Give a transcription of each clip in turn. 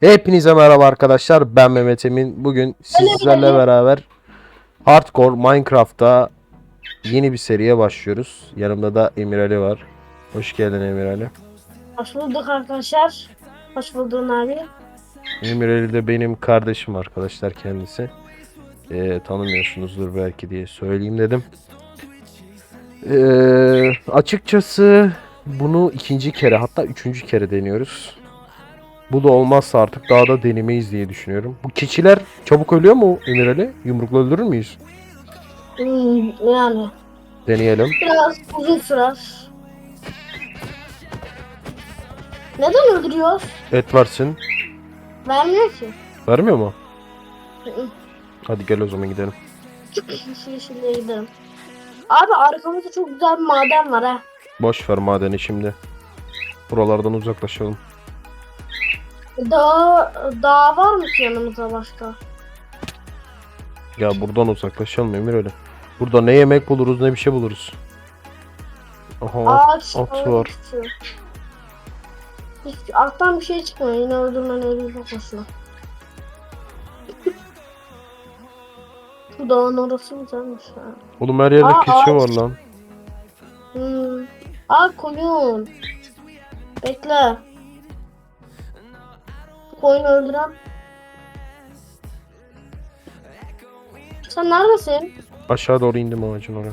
Hepinize merhaba arkadaşlar. Ben Mehmet Emin. Bugün sizlerle beraber Hardcore Minecraft'ta yeni bir seriye başlıyoruz. Yanımda da Emir Ali var. Hoş geldin Emir Ali. Hoş bulduk arkadaşlar. Hoş buldun abi. Emir Ali de benim kardeşim arkadaşlar kendisi. Ee, tanımıyorsunuzdur belki diye söyleyeyim dedim. Ee, açıkçası bunu ikinci kere hatta üçüncü kere deniyoruz. Bu da olmazsa artık daha da denemeyiz diye düşünüyorum. Bu keçiler çabuk ölüyor mu Emir Ali? Yumrukla öldürür müyüz? Hmm, yani Deneyelim. biraz uzun sürer. Neden öldürüyor? Et versin. Vermiyor ki. Vermiyor mu? Hadi gel o zaman gidelim. Yeşil yeşille gidelim. Abi arkamızda çok güzel bir maden var ha. Boş ver madeni şimdi. Buralardan uzaklaşalım. Dağ, dağ var mı ki yanımızda başka? Ya buradan uzaklaşalım Emir Ali. Burada ne yemek buluruz ne bir şey buluruz. Aha Ağaç, at var. çıkıyor. Hiç alttan bir şey çıkmıyor. Yine öldürmen öyle çok hoşuna. Bu dağın orası güzelmiş ha. Oğlum her yerde Aa, keçi ağaç. var lan. Hmm. Aa koyun. Bekle. Koyun öldüren. Sen neredesin? Aşağı doğru indim ağacın oraya.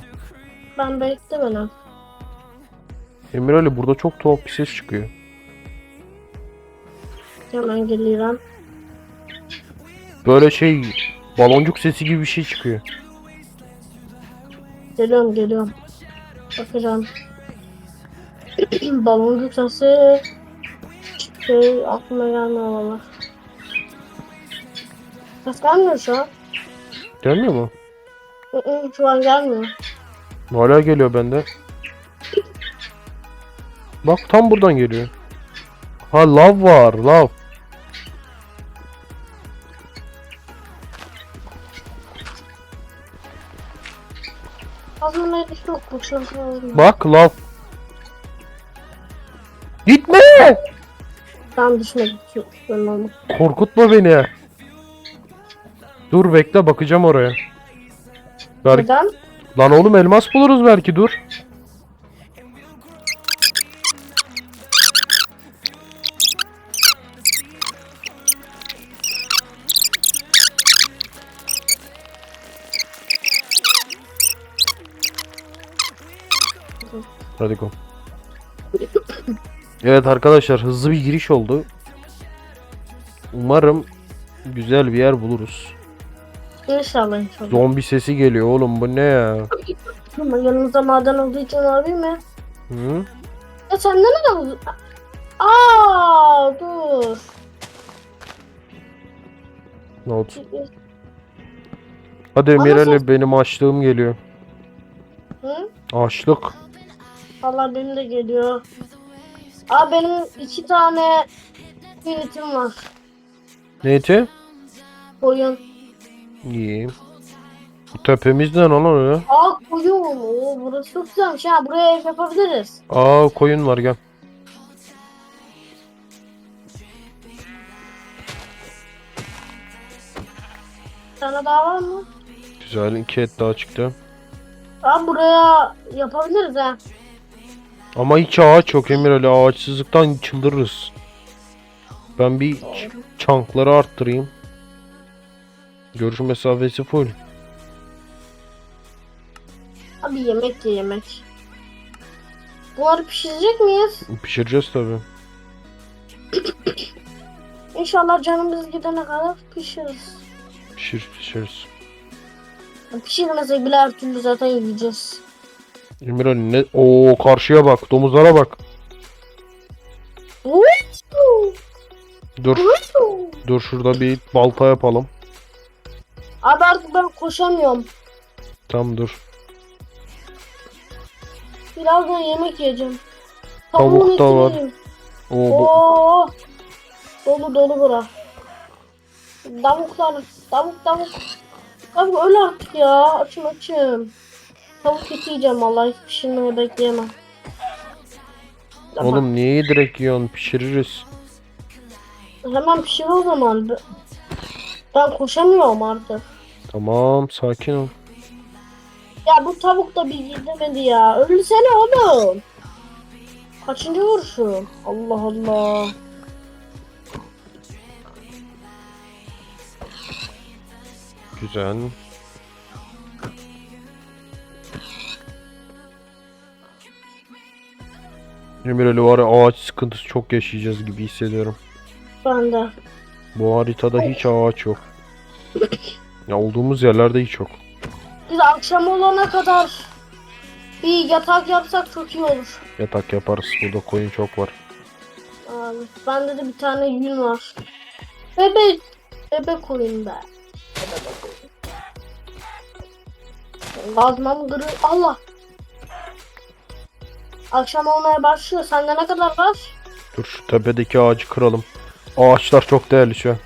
Ben bekle beni. Emir Ali burada çok tuhaf bir ses çıkıyor. Hemen geliyorum. Böyle şey baloncuk sesi gibi bir şey çıkıyor. Geliyorum geliyorum. Bakacağım. Baloncuk sesi. Şey aklıma gelmiyor valla. Ses gelmiyor şu an. Gelmiyor mu? Hı hı, Şu an gelmiyor. Hala geliyor bende. Bak tam buradan geliyor. Ha lav var lav. Azmanaydı yok bu. Bak lav. Gitme! Şu- Ben olmam. Korkutma beni. Dur bekle bakacağım oraya. Belki... Neden? Lan oğlum elmas buluruz belki dur. Hadi go. Evet arkadaşlar hızlı bir giriş oldu. Umarım güzel bir yer buluruz. İnşallah inşallah. Zombi sesi geliyor oğlum bu ne ya? Ama yanımızda maden olduğu için olabilir mi? Hı? Ya sen nereden buldun? Aa dur. Ne oldu? Hadi Emir Ali benim açlığım geliyor. Hı? Açlık. Allah benim de geliyor. Aa benim iki tane unitim var. Neydi? Koyun. İyi. Bu tepemizden lan öyle. Aa koyun. Oo burası çok güzelmiş ha. Buraya ev yapabiliriz. Aa koyun var gel. Bir tane daha var mı? Güzel iki et daha çıktı. Aa buraya yapabiliriz ha. Ama hiç ağaç yok Emir Ali. Ağaçsızlıktan çıldırırız. Ben bir ç- çankları arttırayım. Görüş mesafesi full. Abi yemek ye yemek. Bunları pişirecek miyiz? Pişireceğiz tabi. İnşallah canımız gidene kadar pişiririz. Pişir pişiririz. Pişirmesek bile her türlü zaten yiyeceğiz. Emir Ali ne? Oo karşıya bak. Domuzlara bak. Dur. Dur şurada bir balta yapalım. Abi artık ben koşamıyorum. Tam dur. Birazdan yemek yiyeceğim. Tavuk Tavuğun da var. Oo bu, Oo! Dolu dolu bura. Tavuklar, tavuk tavuk. Abi öl artık ya. Açım açım. Tavuk eti yiyeceğim vallahi hiç pişirmeye bekleyemem. Tamam. oğlum niye direkt yiyorsun? Pişiririz. Hemen pişir o zaman. Ben- Ben koşamıyorum artık. Tamam sakin ol. Ya bu tavuk da bir gidemedi ya. Ölsene oğlum. Kaçıncı vuruşum? Allah Allah. Güzel. Emir Ali var ya ağaç sıkıntısı çok yaşayacağız gibi hissediyorum. Ben de. Bu haritada hiç ağaç yok. Ya olduğumuz yerlerde hiç yok. Biz akşam olana kadar bir yatak yapsak çok iyi olur. Yatak yaparız. Burada koyun çok var. Abi, bende de bir tane yün var. Bebek. Bebek koyun be. Bebek koyun. Lazmam kırı. Allah. Akşam olmaya başlıyor. Sende ne kadar var? Dur şu tepedeki ağacı kıralım. Ağaçlar çok değerli şu an.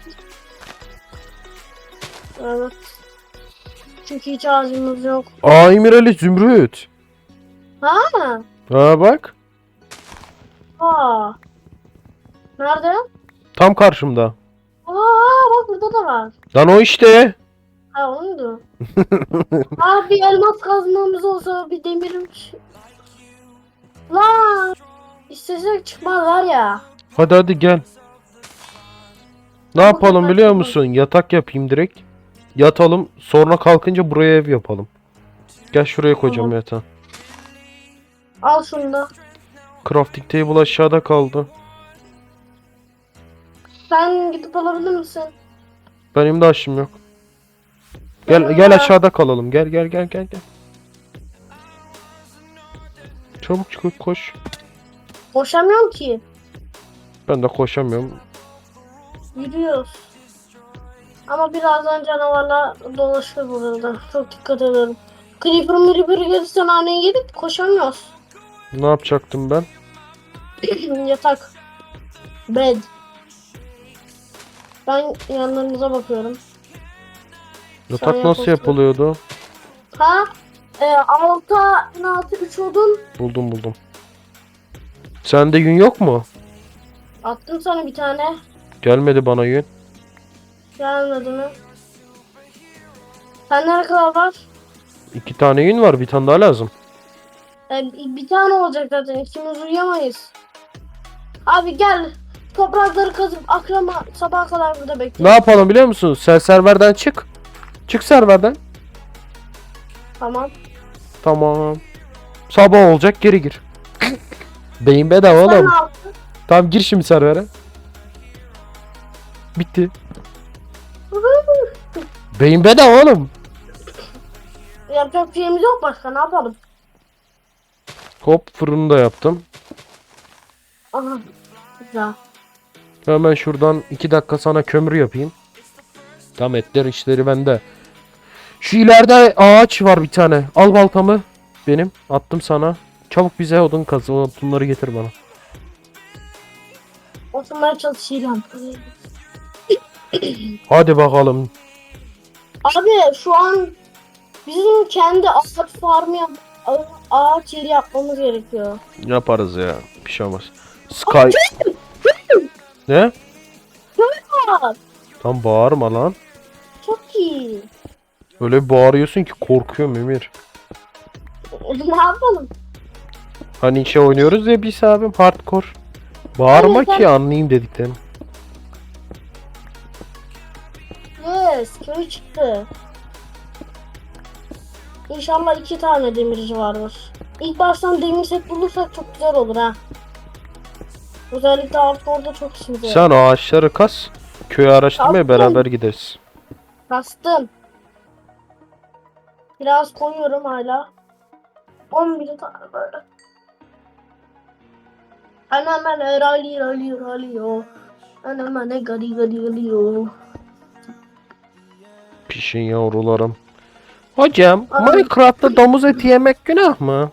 Evet. Çünkü hiç ağacımız yok. Aa Emir Ali Zümrüt. Ha? Ha bak. Aa. Nerede? Tam karşımda. Aa bak burada da var. Lan o işte. Ha oydu. Abi bir elmas kazmamız olsa bir demirim. Lan. İstesek çıkmaz var ya. Hadi hadi gel. Ne yapalım biliyor musun? Yatak yapayım direkt. Yatalım. Sonra kalkınca buraya ev yapalım. Gel şuraya koyacağım Tamam. yatağı. Al şunu da. Crafting table aşağıda kaldı. Sen gidip alabilir misin? Benim de aşım yok. Gel gel aşağıda kalalım. Gel gel gel gel gel. Çabuk çık koş. Koşamıyorum ki. Ben de koşamıyorum. Yürüyoruz. Ama birazdan canavarlar dolaşıyor burada. Çok dikkat edelim. Creeper Creeper gelirse naneyi yedik koşamıyoruz. Ne yapacaktım ben? Yatak. Bed. Ben yanlarınıza bakıyorum. Yatak Sen nasıl yapılıyordu? Ha? E, alta, en altı 3 odun. Buldum buldum. Sende yün yok mu? Attım sana bir tane. Gelmedi bana yün. Gelmedi mi? Sende ne kadar var? İki tane yün var. Bir tane daha lazım. E, bir tane olacak zaten. İkimiz uyuyamayız. Abi gel. Toprakları kazıp akrama sabaha kadar burada Ne bekle. yapalım biliyor musun? Sen serverden çık. Çık serverden. Tamam. Tamam. Sabah olacak geri gir. Beyin bedava oğlum. Tamam gir şimdi servere. Bitti. Beyin bedava oğlum. Yapacak şeyimiz yok başka. Ne yapalım? Hop fırını da yaptım. Aha. Güzel. Hemen şuradan 2 dakika sana kömür yapayım. Tam etler işleri bende. Şu ileride ağaç var bir tane. Al baltamı. Benim. Attım sana. Çabuk bize odun kazı. Odunları getir bana. Oturmaya çalışacağım. Hadi bakalım. Abi şu an bizim kendi ağaç farmı yap ağaç yeri yapmamız gerekiyor. Yaparız ya. Bir şey olmaz. Sky. ne? Tam bağırma lan. çok iyi. Öyle bağırıyorsun ki korkuyorum Emir. ne yapalım? Hani şey oynuyoruz ya biz abim hardcore. Bağırma Hayır, ki anlayayım dediklerini. Yes, köy çıktı. İnşallah iki tane demirci vardır. İlk baştan demir set bulursak çok güzel olur ha. Özellikle orada çok işimize yarar. Sen ağaçları kas. Köyü araştırmaya Kalktım. beraber gideriz. Kastım. Biraz koyuyorum hala. 11 tane böyle. Hemen rally rally rally o. Hemen gari gari gari o. Pişin yavrularım. Hocam Ay. Minecraft'ta domuz eti yemek günah mı?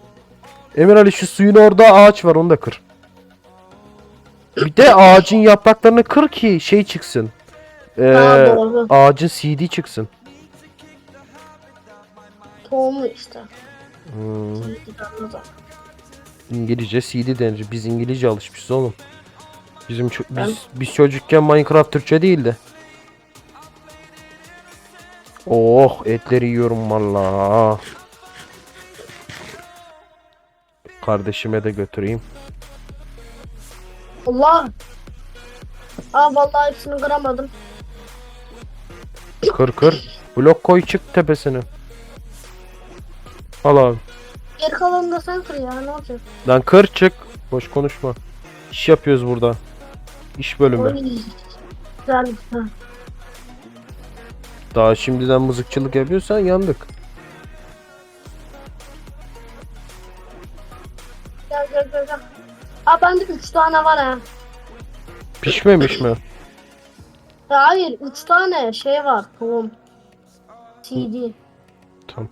Emir Ali şu suyun orada ağaç var onu da kır. Bir de ağacın yapraklarını kır ki şey çıksın. Ee, ağacın CD çıksın. Tohumu işte. Hmm. İngilizce CD denir. Biz İngilizce alışmışız oğlum. Bizim ço- biz, biz çocukken Minecraft Türkçe değildi. Oh etleri yiyorum valla. Kardeşime de götüreyim. Allah. Aa vallahi hepsini kıramadım. Kır kır. Blok koy çık tepesine. Al abi. Geri kalanını da sen kır ya ne olacak? Lan kır çık. Boş konuşma. İş yapıyoruz burada. İş bölümü. Oy. Güzel. Ha. Daha şimdiden mızıkçılık yapıyorsan yandık. Gel gel gel gel. Aa bende 3 tane var ha. Pişmemiş mi? Hayır 3 tane şey var. Tohum. CD. Tamam.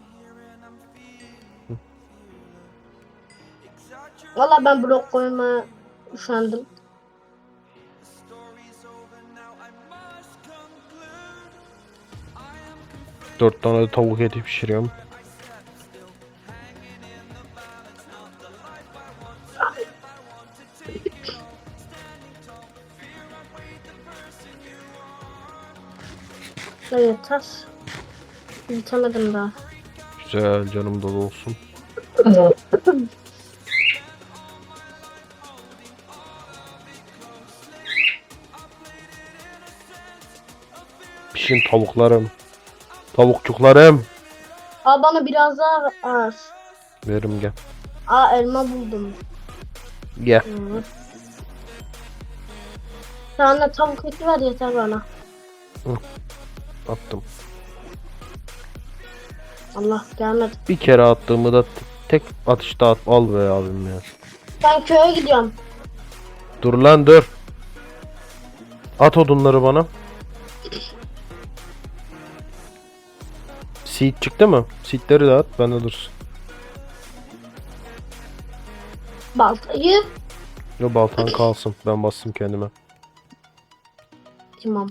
Valla ben blok koymaya üşendim. Dört tane de tavuk eti pişiriyorum. Ne yeter. Bitemedim daha. Güzel canım dolu olsun. Pişin tavuklarım. Tavukçuklarım. Aa bana biraz daha az. Verim gel. Aa elma buldum. Gel. Hı. Tane tavuk eti ver yeter bana. Attım. Allah gelmedi. Bir kere attığımı da tek atışta at al be abim ya. Ben köye gidiyorum. Dur lan dur. At odunları bana. Seed çıktı mı? Seedleri de at bende dursun. Baltayı. Yo baltan kalsın. Ben bastım kendime. Tamam.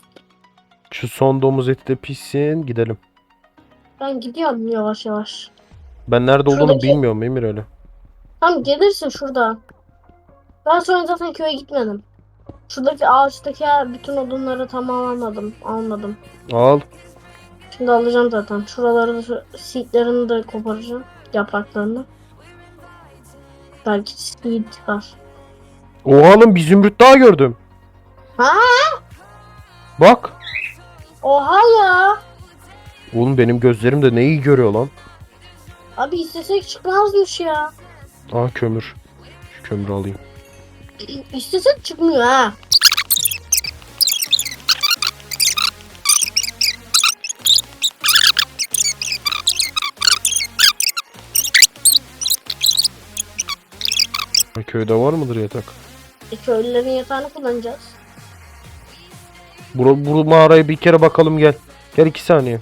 Şu son domuz eti de pişsin gidelim. Ben gidiyorum yavaş yavaş. Ben nerede olduğunu Şuradaki- bilmiyorum Emir öyle. Tamam gelirsin şurada. Ben sonra zaten köye gitmedim. Şuradaki ağaçtaki bütün odunları tamamlamadım. Almadım. Al. Şimdi alacağım zaten. Şuraları seedlerini de koparacağım. Yapraklarını. Belki seed çıkar. Oha lan bir zümrüt daha gördüm. Ha? Bak. Oha ya. Oğlum benim gözlerim de neyi görüyor lan. Abi istesek çıkmazmış ya. Aa kömür. Şu kömürü alayım. İstesek çıkmıyor ha. Köyde var mıdır yatak? E, köylülerin yatağını kullanacağız. Bura, bu mağaraya bir kere bakalım gel. Gel iki saniye.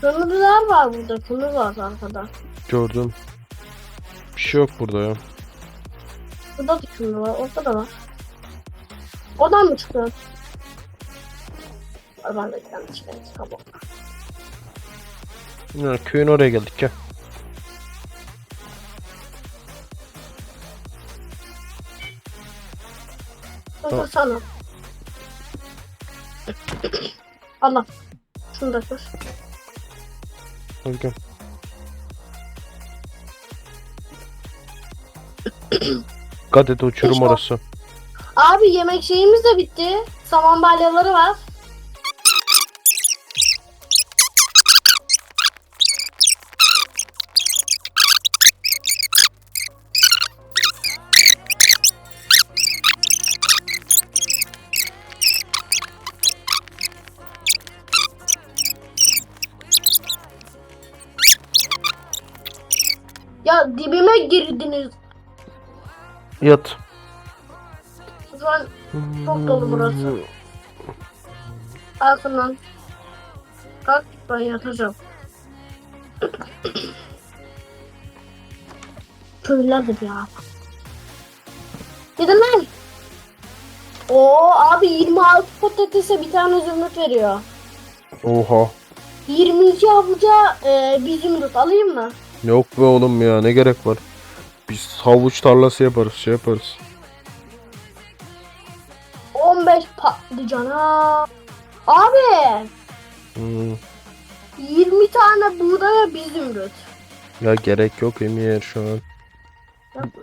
Kömürler var burada. Kömür var arkada. Gördüm. Bir şey yok burada ya. Burada da kömür var. Orada da var. Oradan mı çıkıyor? Ay, Ben de yanlış renk. Tamam. Ya, köyün oraya geldik gel. Dur sana. Allah. Şunu da. Hadi gel. Dikkat et uçurum orası. Abi yemek şeyimiz de bitti. Saman balyaları var. Ya dibime girdiniz. Yat. Şu an Çok dolu burası. Altından. Kalk ben yatacağım. Köylüler de bir abi. Gidin lan. Oo abi 26 patatese bir tane zümrüt veriyor. Oha. 22 avuca e, bir zümrüt alayım mı? Yok be oğlum ya ne gerek var. Biz havuç tarlası yaparız şey yaparız. 15 patlıcan ha. Abi Hmm. 20 tane buğdaya bir zümrüt. Ya gerek yok Emir şu an. Yapma.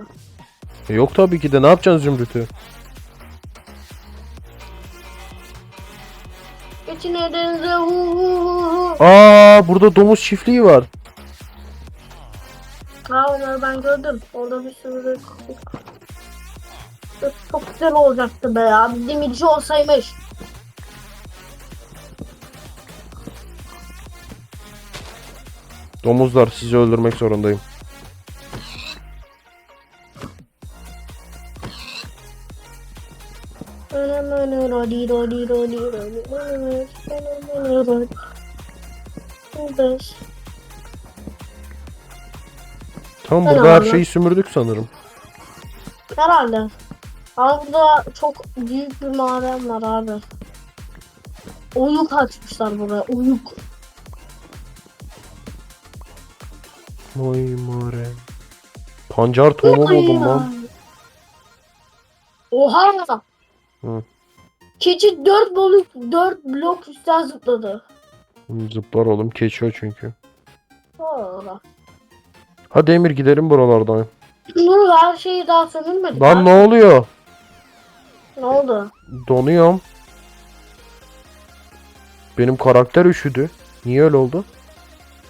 Yok tabii ki de ne yapacaksın zümrütü? Geçin ellerinize hu hu hu hu. Aa burada domuz çiftliği var. Ha onları ben gördüm. Orada bir sürü çok güzel olacaktı be ya. Bir demirci olsaymış. Domuzlar sizi öldürmek zorundayım. Tamam burada her şeyi sömürdük sanırım. Herhalde. Ama burada çok büyük bir maden var abi. Oyuk açmışlar buraya. Oyuk. Vay mare. Pancar tohumu buldum lan. Oha! Hı. Keçi 4 blok 4 blok üstten zıpladı. Zıplar oğlum keçiyor çünkü. Oha. Hadi Emir gidelim buralardan. Her şeyi daha sömürmedik. Lan abi. ne oluyor? Ne oldu? Donuyorum. Benim karakter üşüdü. Niye öyle oldu?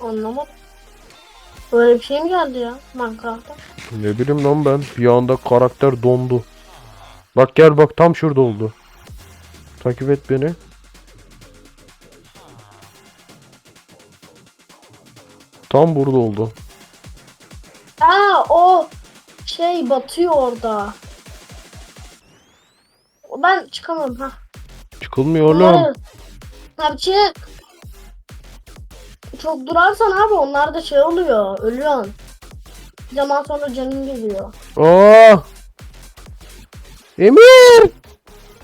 Anlamadım. Böyle bir şey mi geldi ya Minecraft'ta? Ne bileyim lan ben. Bir anda karakter dondu. Bak gel bak tam şurada oldu. Takip et beni. Tam burada oldu. Ha o şey batıyor orada. Ben çıkamam ha. Çıkılmıyor oğlum. Abi çık. Çok durarsan abi onlar da şey oluyor. Ölüyorsun. Bir zaman sonra canın geliyor. Aa! Emir!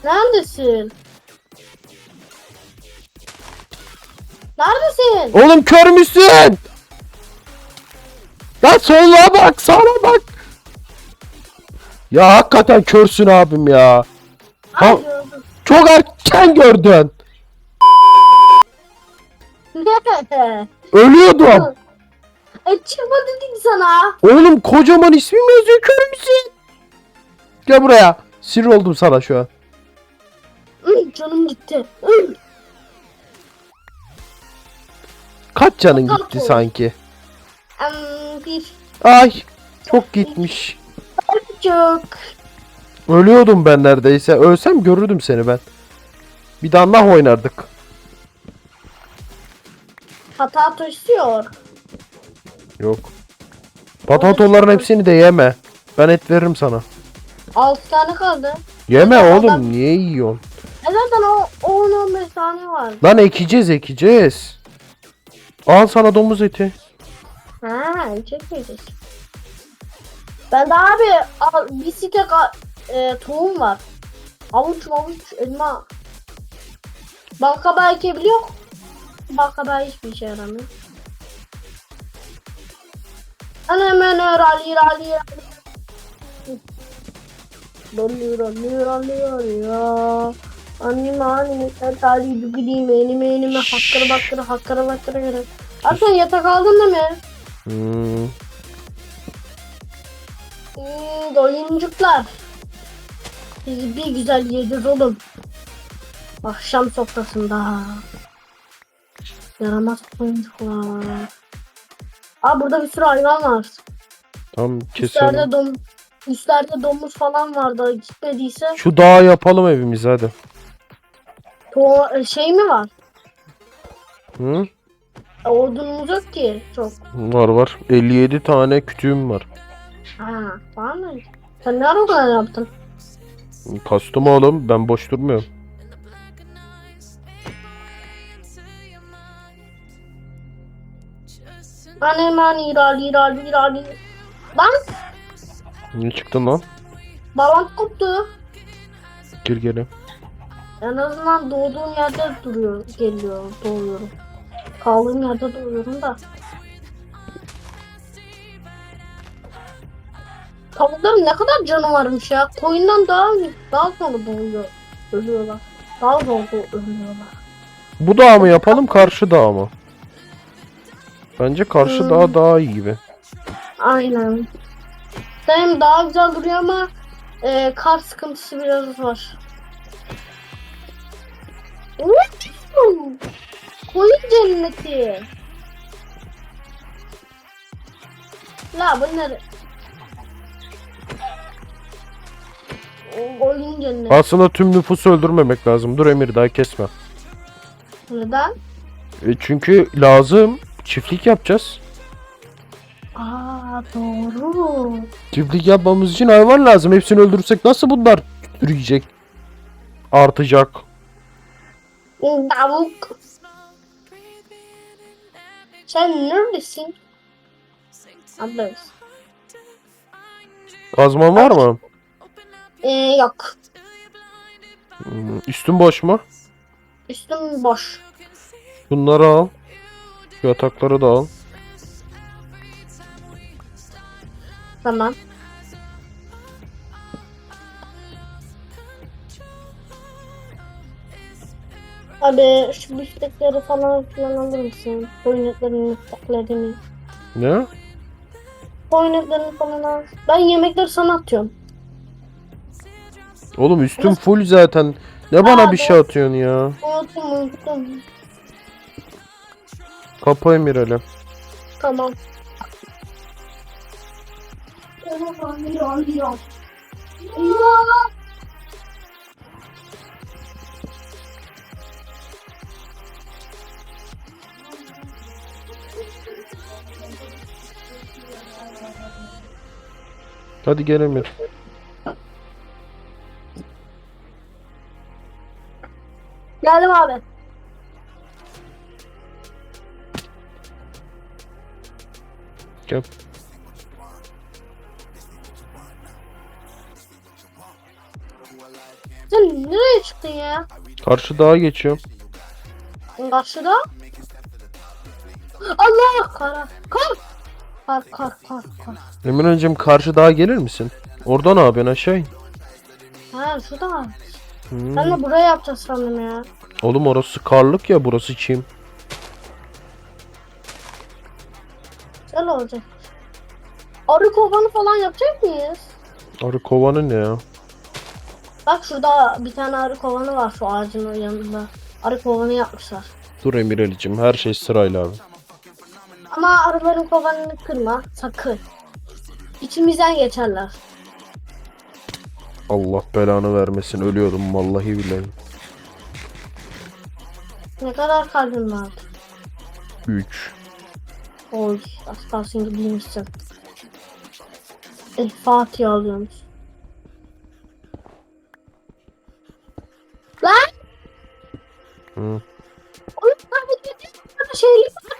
Neredesin? Neredesin? Oğlum kör müsün? Lan sola bak, sağa bak. Ya hakikaten körsün abim ya. Ay Ha- gördüm. Çok erken gördün. Ölüyordum. e çıkma dedik sana. Oğlum kocaman ismim yazıyor kör müsün? Gel buraya. Sinir oldum sana şu an. Canım gitti. Kaç canın gitti sanki? Em, bir Ay çok gitmiş. çok. Ölüyordum ben neredeyse. Ölsem görürdüm seni ben. Bir daha nah oynardık. Patato istiyor. Yok. Patatoların hepsini de yeme. Ben et veririm sana. 6 tane kaldı. Yeme Ya oğlum adam- niye yiyorsun? E zaten o 10-15 tane var. Lan ekeceğiz ekeceğiz. Al sana domuz eti. Ha, çekmeyeceğiz. Ben de abi al, bir stek a- e, tohum var. Avuç avuç elma. Balkabağı ekebiliyor. Balkabağı hiçbir işe yaramıyor. Ana hemen rally rally rally. Rolli rolli rolli rolli ya. Anneme anneme sen tali duguliyim enime enime hakkara bakkara hakkara bakkara göre. Abi sen yatak aldın değil mi? Hmm. Hmm, oyuncuklar. Sizi bir güzel yedir oğlum. Akşam sofrasında. Yaramaz oyuncuklar. Aa burada bir sürü hayvan var. Tamam keselim. Üstlerde dom üstlerde domuz falan vardı. Gitmediyse Şu dağı yapalım evimizi hadi. to e, şey mi var? Hı? E, odunumuz yok ki çok. Var var. 57 tane kütüğüm var. Ha, var mı? Sen ne ara o kadar yaptın? Kastım oğlum ben boş durmuyorum. Anne mani rali rali rali. Lan Ne çıktın lan? balon koptu. Gir geri. En azından doğduğum yerde duruyor, geliyor, doğuyorum. Kaldığım yerde doğuyorum da. Tavukların ne kadar canı varmış ya. Koyundan daha daha sonra doğuyor, ölüyorlar. Daha doğ- ölüyorlar. Bu dağ mı yapalım karşı dağ mı? Bence karşı Hmm. dağ daha iyi gibi. Aynen. Hem daha güzel duruyor ama e, kar sıkıntısı biraz var. Koyun cenneti. La bu nere? O Koyun cenneti. Aslında tüm nüfusu öldürmemek lazım. Dur Emir daha kesme. Neden? E çünkü lazım. Çiftlik yapacağız. Aa doğru. Çiftlik yapmamız için hayvan lazım. Hepsini öldürürsek nasıl bunlar üreyecek? Artacak. Tavuk. Sen neredesin? Abla. Kazman var mı? Ee, yok. Hmm, Üstün boş mu? Üstüm boş. Bunları al. Şu Yatakları da al. Tamam. Abi şu biftekleri falan filan alır mısın? Boynetlerini, bifteklerini. Ne? Boynetlerini falan al. Ben yemekleri sana atıyorum. Oğlum üstüm full zaten. Ne bana Aa, bir şey atıyorsun ya? Unuttum unuttum. Kapı Emir. Tamam. Hadi gel Emir. Karşı dağa geçiyorum. Karşıda. Allah kara. Kar. Kar kar kar kar. Emirhan'cığım karşı dağa gelir misin? Oradan ne yapıyorsun aşağı in. Ha şurada var. Hmm. Ben de buraya yapacağız sandım ya. Oğlum orası karlık ya burası çim. Güzel olacak. Arı kovanı falan yapacak mıyız? Arı kovanı ne ya? Bak şurada bir tane arı kovanı var şu ağacın yanında. Arı kovanı yapmışlar. Dur Emir Ali'cim her şey sırayla abi. Ama arıların kovanını kırma sakın. İçimizden geçerler. Allah belanı vermesin ölüyordum vallahi billahi. Ne kadar kalbin vardı? 3. Oy az kalsın gibiymişsin. El Fatiha alıyormuş. Lan! Hı. Oğlum bu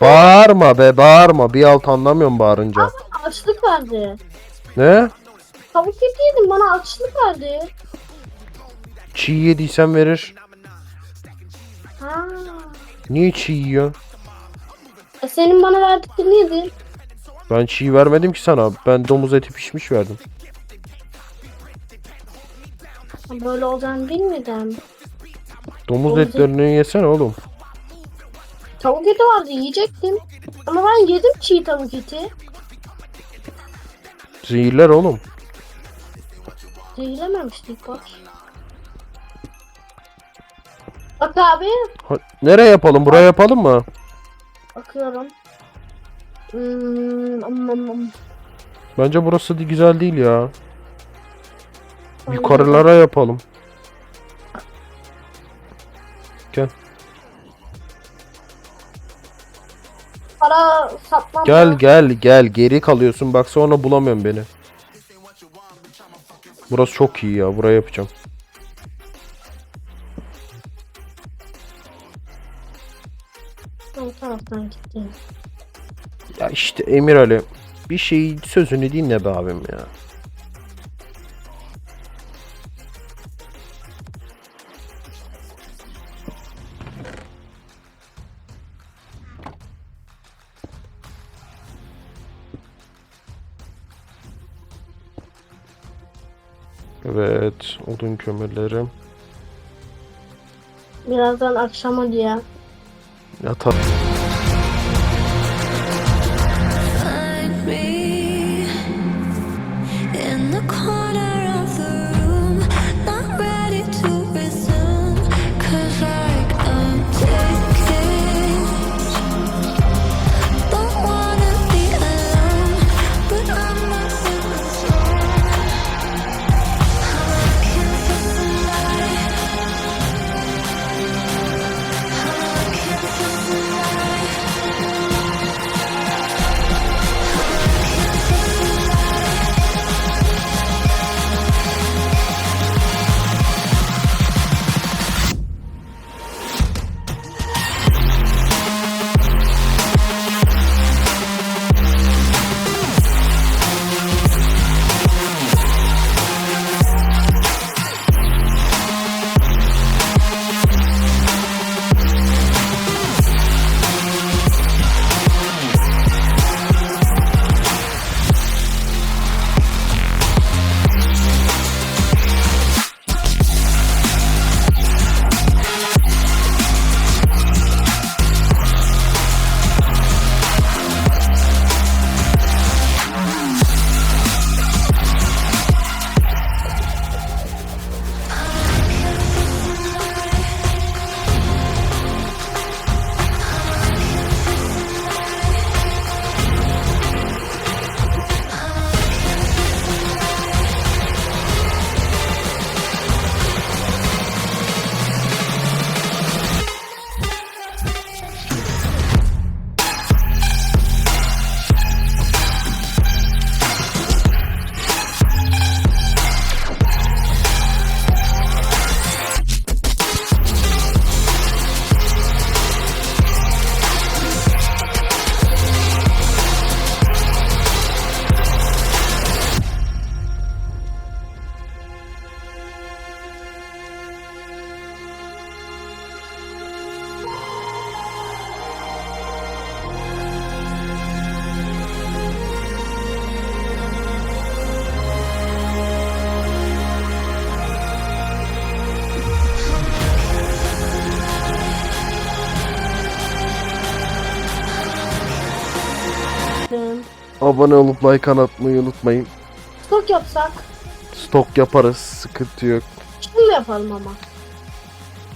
Bağırma be bağırma bir alt anlamıyorum bağırınca. bana açlık verdi. Ne? Tavuk eti yedim bana açlık verdi. Çiğ yediysen verir. Ha. Niye çiğ yiyor? E senin bana verdiklerini yedin. Ben çiğ vermedim ki sana. Ben domuz eti pişmiş verdim. Böyle olacağını bilmiyordum. Domuz Domuz etlerini yesene oğlum. Tavuk eti vardı yiyecektim. Ama ben yedim çiğ tavuk eti. Zehirler oğlum. Zehirlememiştik bak. Bak abi. Ha, nereye yapalım? Buraya yapalım mı? Bakıyorum. Hmm, am, am, am. Bence burası da güzel değil ya. Yukarılara yapalım. Gel. Para satmam. Gel gel gel. Geri kalıyorsun. Bak sonra bulamıyorum beni. Burası çok iyi ya. Buraya yapacağım. O taraftan. Ya işte Emir Ali. Bir şey sözünü dinle be abim ya. Evet, odun kömürlerim. Birazdan akşama diye. Yatar. Abone olup like atmayı unutmayın. Stok yapsak. Stok yaparız, sıkıntı yok. Şimdi yapalım ama.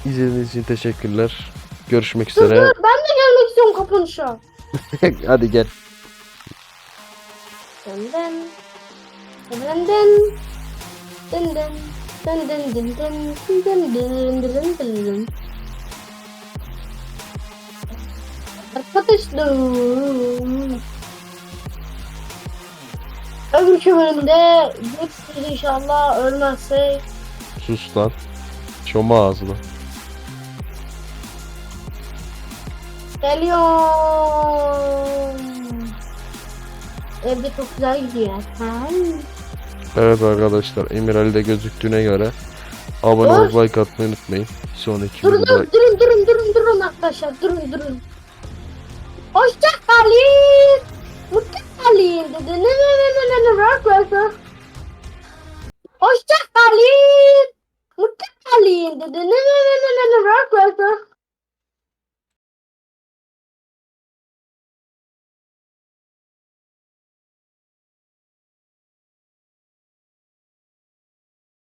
İzlediğiniz için teşekkürler. Görüşmek Dur dur üzere. ben de gelmek istiyorum kapanışa. Hadi gel. Dın dın. Dın dın. Dın dın. Dın dın dın dın. Dın dın dın dın dın. Arkadaşlar. Öbürkü bölümde görüşürüz inşallah ölmezsek. Sus lan. Çoma ağzına. Geliyorum. Evde çok güzel gidiyor. Ha? Evet arkadaşlar Emir Ali'de gözüktüğüne göre abone Dur. olup like atmayı unutmayın. Sonraki Durun videoda durun durun durun durun durun arkadaşlar durun durun. Hoşça kalın. Mutlu kalın. Dedi. Ne ne ne ne ne